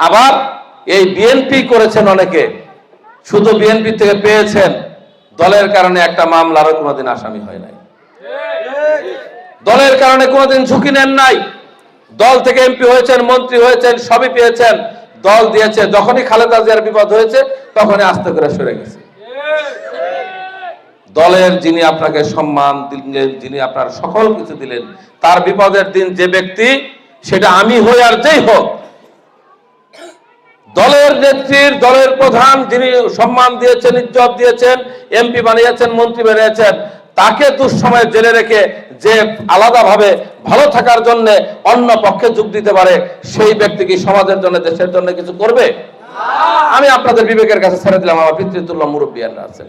আবার এই বিএনপি করেছেন অনেকে। শুধু বিএনপি থেকে পেয়েছেন, দলের কারণে একটা মামলারও কোনোদিন আসামি হয় নাই। দলের কারণে কোনোদিন ঝুঁকি নেন নাই। দল থেকে এমপি হয়েছেন, মন্ত্রী হয়েছেন, সবই পেয়েছেন। দল দিয়েছে, যখনই খালেদা জিয়ার বিপদ হয়েছে, তখনই আস্তে করে সরে গেছে। দলের যিনি আপনাকে সম্মান দিলেন, যিনি আপনার সকল কিছু দিলেন, তার বিপদের দিন যে ব্যক্তি, সেটা আমি হই আর যেই হোক দলের নেত্রীর, দলের প্রধান যিনি সম্মান দিয়েছেন, ইজ্জত দিয়েছেন, এমপি বানিয়েছেন, মন্ত্রী বানিয়েছেন, তাকে দুঃসময়ে জেলে রেখে যে আলাদাভাবে ভালো থাকার জন্য অন্য পক্ষে যোগ দিতে পারে, সেই ব্যক্তি কি সমাজের জন্য, দেশের জন্য কিছু করবে? আমি আপনাদের বিবেকের কাছে ছেড়ে দিলাম, আমার পিতৃতুল্য মুরব্বিয়ানরা আছেন।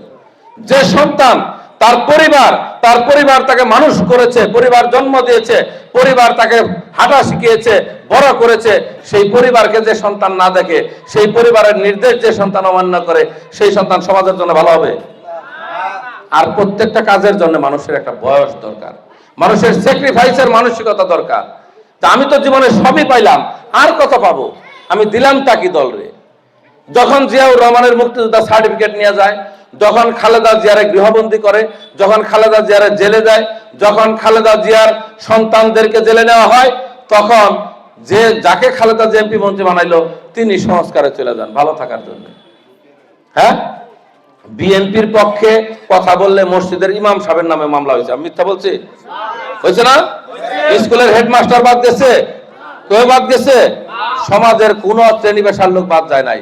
যে সন্তান তার পরিবার তার পরিবার তাকে মানুষ করেছে, পরিবার জন্ম দিয়েছে, পরিবার তাকে হাঁটা শিখিয়েছে, বড় করেছে, সেই পরিবারকে যে সন্তান না দেখে, সেই পরিবারের নির্দেশ যে সন্তান অমান্য করে, সেই সন্তান সমাজের জন্য ভালো হবে। আর প্রত্যেকটা কাজের জন্য মানুষের একটা বয়স দরকার। মানুষের স্যাক্রিফাইসের মানসিকতা দরকার। তা আমি তো জীবনে সবই পাইলাম, আর কত পাবো? আমি দিলাম তাকি দলরে যখন জিয়াউর রহমানের মুক্তিযোদ্ধা সার্টিফিকেট নিয়ে যায় যখন খালেদা জিয়ারে গৃহবন্দী করে, যখন খালেদা জিয়ারে জেলে দেয় যখন খালেদা জিয়ার সন্তানদেরকে জেলে নেওয়া হয়, তখন যে, যাকে খালেদা জিয়া এমপি মন্ত্রী বানাইলো, তিনি সংস্কারে চলে যান। ভালো থাকার জন্য। হ্যাঁ? বিএনপির পক্ষে কথা বললে মসজিদের ইমাম সাহেবের নামে মামলা হয়েছে। আমি মিথ্যা বলছি? হয়েছে না? স্কুলের হেডমাস্টার বাদ গেছে? কেউ বাদ গেছে? সমাজের কোন শ্রেণি পেশার লোক বাদ যায় নাই।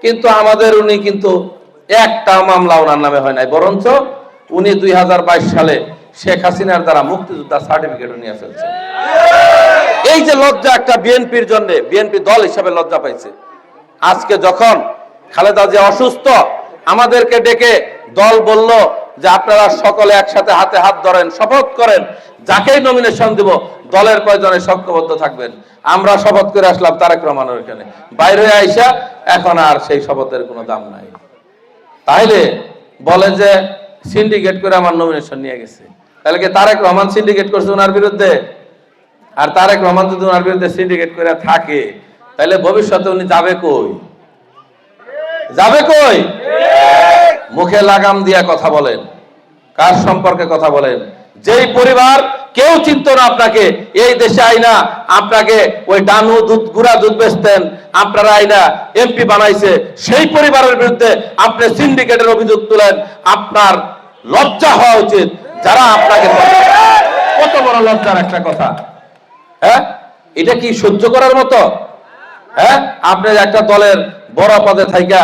কিন্তু আমাদের উনি কিন্তু একটা মামলা ওনার নামে হয় নাই। বরঞ্চ উনি দুই হাজার বাইশ সালে শেখ হাসিনার দ্বারা মুক্তিযোদ্ধা সার্টিফিকেট নিয়ে ফেলছে। এই যে লজ্জা একটা বিএনপির জন্য, বিএনপি দল হিসাবে লজ্জা পাইছে। আজকে যখন খালেদা যে অসুস্থ, আমাদেরকে ডেকে দল বলল যে আপনারা সকলে একসাথে হাতে হাত ধরেন, শপথ করেন, যাকেই নমিনেশন দিব, দলের কয়জনে সক্ষবদ্ধ থাকবেন? আমরা শপথ করে আসলাম তারেক রহমানের এখানে। বাইরে আইসা এখন আর সেই শপথের কোনো দাম নাই। তাইলে বলে যে সিন্ডিকেট করে আমার নমিনেশন নিয়ে গেছে। তাহলে কি তারেক রহমান সিন্ডিকেট করছে ওনার বিরুদ্ধে? আর তারেক রহমান যদি ওনার বিরুদ্ধে সিন্ডিকেট করে থাকে তাহলে ভবিষ্যতে উনি যাবে কই? যাবে কই? মুখে লাগাম দিয়া কথা বলেন, কার সম্পর্কে কথা বলেন? যেই পরিবার কেউ চিনত না আপনাকে। এই দেশে আইনা আপনাকে ওই ডানু দুধ গুড়া দুধ বেচতেন আপনারা আইনা এমপি বানাইছে। সেই পরিবারের বিরুদ্ধে আপনি সিন্ডিকেটের অভিযোগ তুলেন আপনার লজ্জা হওয়া উচিত। যারা আপনাকে কত বড় লজ্জার একটা কথা। হ্যাঁ? এটা কি সহ্য করার মতো? হ্যাঁ? আপনি একটা দলের বড় পদে থাইকা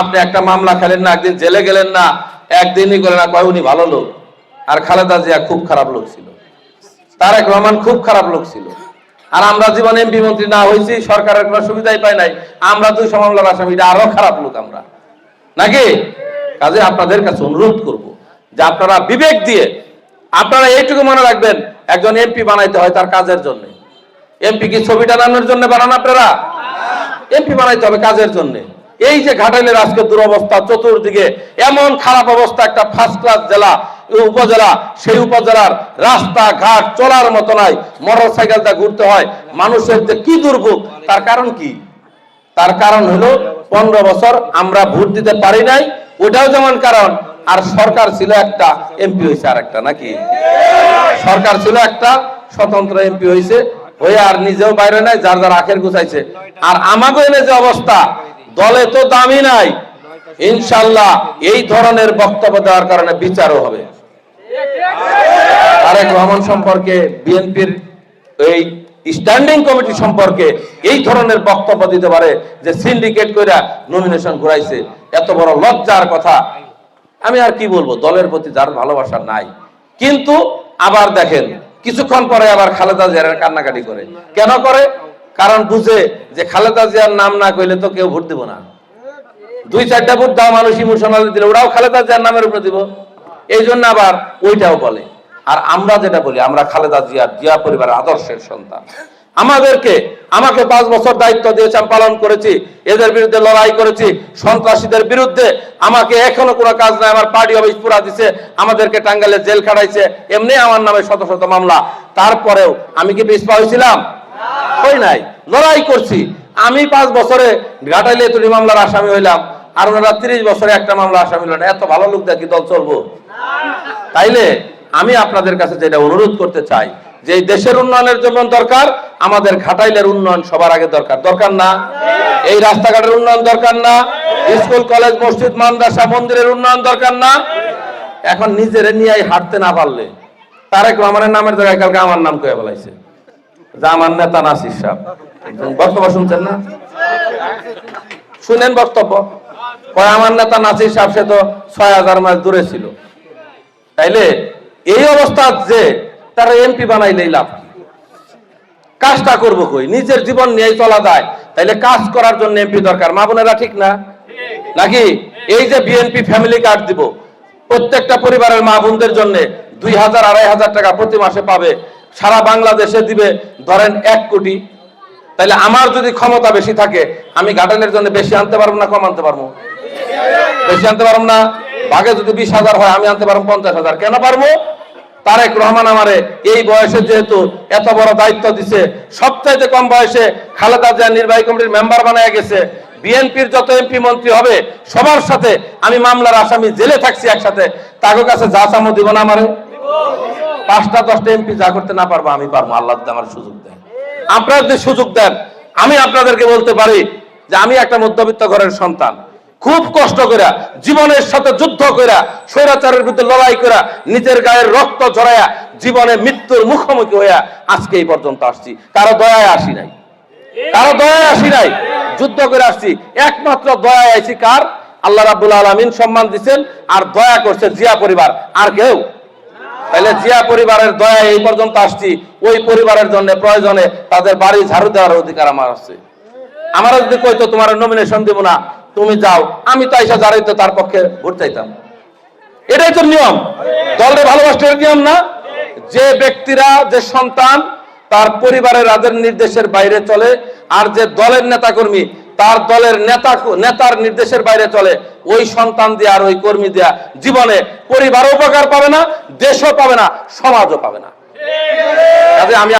আপনি একটা মামলা খেলেন না একদিন জেলে গেলেন না একদিনই করে না কয় উনি ভালো লোক। আর খালেদা জিয়া খুব খারাপ লোক ছিল। তারেক রহমান খুব খারাপ লোক ছিল। আর আমরা জীবনে এমপি মন্ত্রী না হয়েছি, সরকারের কোনো সুবিধাই পাই নাই। আমরা দুই মামলার আসামি, এটা আরও খারাপ লোক আমরা। নাকি? কাজে আপনাদের কাছে অনুরোধ করব যে আপনারা বিবেক দিয়ে, আপনারা এইটুকু মনে রাখবেন, একজন এমপি বানাইতে হয় তার কাজের জন্য। এমপি কি ছবি টানানোর জন্য বানান আপনারা? এমপি বানাইতে হবে কাজের জন্য। এই যে ঘাটাইলের আজকে দুরবস্থা, চতুর্দিকে এমন খারাপ অবস্থা, একটা ফার্স্ট ক্লাস জেলা উপজেলা, সেই উপজেলার রাস্তা ঘাট চলার মতো নাই মোটর সাইকেলটা ঘুরতে হয়, মানুষের যে কি দুর্ভোগ, তার কারণ কি? তার কারণ হলো পনেরো বছর আমরা ভোট দিতে পারি নাই ওটাও যেমন কারণ, আর সরকার ছিল একটা, এমপি হয়েছে আর একটা নাকি? সরকার ছিল একটা, স্বতন্ত্র এমপি হয়েছে, হয়ে আর নিজেও বাইরে নাই, যার যার আখের গুছাইছে। আর আমাকে এনে যে অবস্থা, দলে তো দামি নাই। ইনশাল্লাহ এই ধরনের বক্তব্য দেওয়ার কারণে বিচারও হবে। তারেক রহমান সম্পর্কে বিএনপির এই স্ট্যান্ডিং কমিটি সম্পর্কে এই ধরনের বক্তব্য দিতে পারে যে সিন্ডিকেট কইরা নমিনেশন ঘুরাইছে। এত বড় লজ্জার কথা। আমি আর কি বলব? দলের প্রতি যার ভালোবাসা নাই। কিন্তু আবার দেখেন, কিছুক্ষণ পরে আবার খালেদা জিয়ার কান্নাকাটি করে। কেন করে? কারণ বুঝে যে খালেদা জিয়ার নাম না কইলে তো কেউ ভোট দিব না। দুই চারটা ভোট দাও মানুষ ইমোশনাল দিলে ওরাও খালেদা জিয়ার নামের উপরে দিব। এই জন্য আবার ওইটাও বলে। আর আমরা যেটা বলি, আমরা খালেদা জিয়া জিয়া পরিবারের আদর্শের সন্তান। আমাদেরকে, আমাকে পাঁচ বছর দায়িত্ব দিয়েছে, আমি পালন করেছি, এদের বিরুদ্ধে লড়াই করেছি, সন্ত্রাসীদের বিরুদ্ধে। আমাকে এখনও কোনো কাজ নাই, আমার পার্টি অফিস পুরা দিছে, আমাদেরকে টাঙ্গালে জেল খাটাইছে, এমনি আমার নামে শত শত মামলা। তারপরেও আমি কি পিছপা হয়েছিলাম হই নাই। লড়াই করছি। আমি পাঁচ বছরে ঘাটাইলে তুলি মামলার আসামি হইলাম। আর ওনারা তিরিশ বছরে একটা মামলা আসামি হলেন। এত ভালো লোক দেখি দল চলবো? তাইলে আমি আপনাদের কাছে যেটা অনুরোধ করতে চাই, যে দেশের উন্নয়নের জন্য দরকার, আমাদের ঘাটাইলের উন্নয়ন সবার আগে দরকার। দরকার না? এই রাস্তাঘাটের উন্নয়ন দরকার না? স্কুল, কলেজ, মসজিদ, মাদ্রাসা, মন্দিরের উন্নয়ন দরকার না? এখন নিজের নিয়ে হাঁটতে না পারলে, তারেক রহমানের নামের জায়গায় কালকে আমার নাম কয়ে বলাইছে। যা আমার নেতা নাসির সাহেব। বক্তব্য শুনছেন না? শুনেন বক্তব্য। নেতা নাসির সাহেব, সে তো ছয় হাজার মাইল দূরে ছিল। তাইলে এই অবস্থা যে তারা এমপি বানাইলেই লাভ কাজটা করব কই? নিজের জীবন নিয়েই চলা যায়। তাইলে কাজ করার জন্য এমপি দরকার। মা বোনেরা ঠিক না? নাকি এই যে বিএনপি ফ্যামিলি কার্ড দিব, প্রত্যেকটা পরিবারের মা বোনদের জন্য দুই হাজার, আড়াই হাজার টাকা প্রতি মাসে পাবে। সারা বাংলাদেশে দিবে ধরেন এক কোটি। তাইলে আমার যদি ক্ষমতা বেশি থাকে, আমি গার্ডেনের জন্য বেশি আনতে পারব না কম আনতে পারব? বেশি আনতে পারব না? ভাগে যদি বিশ হাজার হয়, আমি আনতে পারব পঞ্চাশ হাজার। কেন পারব? তারেক রহমান আমারে এই বয়সে যেহেতু এত বড় দায়িত্ব দিছে, সবচাইতে কম বয়সে খালেদা জিয়া নির্বাহী কমিটির মেম্বার বানায় গেছে। বিএনপির যত এমপি মন্ত্রী হবে, সবার সাথে আমি মামলার আসামি জেলে থাকছি একসাথে। তাকে কাছে যা চামো দিব না আমারে। পাঁচটা দশটা এমপি যা করতে না পারব, আমি পারব আল্লাহ আমার সুযোগ দেন আপনারা যদি সুযোগ দেন। আমি আপনাদেরকে বলতে পারি যে আমি একটা মধ্যবিত্ত ঘরের সন্তান। খুব কষ্ট করে, জীবনের সাথে যুদ্ধ করে, স্বৈরাচারের বিরুদ্ধে লড়াই করে, নিজের গায়ের রক্ত ঝরাইয়া জীবনে মৃত্যুর মুখোমুখি হইয়া আজকে এই পর্যন্ত আসছি। কারও দয়ায় আসি নাই। কারও দয়ায় আসি নাই। যুদ্ধ করে আসছি। একমাত্র দয়ায় আইছি কার? আল্লাহ রাব্বুল আলামিন সম্মান দিচ্ছেন আর দয়া করছে জিয়া পরিবার। আর কেউ? তাহলে জিয়া পরিবারের দয়া এই পর্যন্ত আসছি। ওই পরিবারের জন্য প্রয়োজনে তাদের বাড়ি ঝাড়ু দেওয়ার অধিকার আমার আছে। আমার যদি কইতো, তোমার নমিনেশন দিব না, তুমি যাও। আমি তো এসে দাঁড়াইতো তার পক্ষে ভোট চাইতাম। এটাই তো নিয়ম। দলের ভালোবাসার নিয়ম না? যে ব্যক্তিরা, যে সন্তান তার পরিবারের রাজের নির্দেশের বাইরে চলে আর যে দলের নেতাকর্মী তার দলের নেতা নেতার নির্দেশের বাইরে চলে ওই সন্তান দিয়ে আর ওই কর্মী দেয়া জীবনে পরিবার উপকার পাবে না দেশও পাবে না সমাজও পাবে না। আমি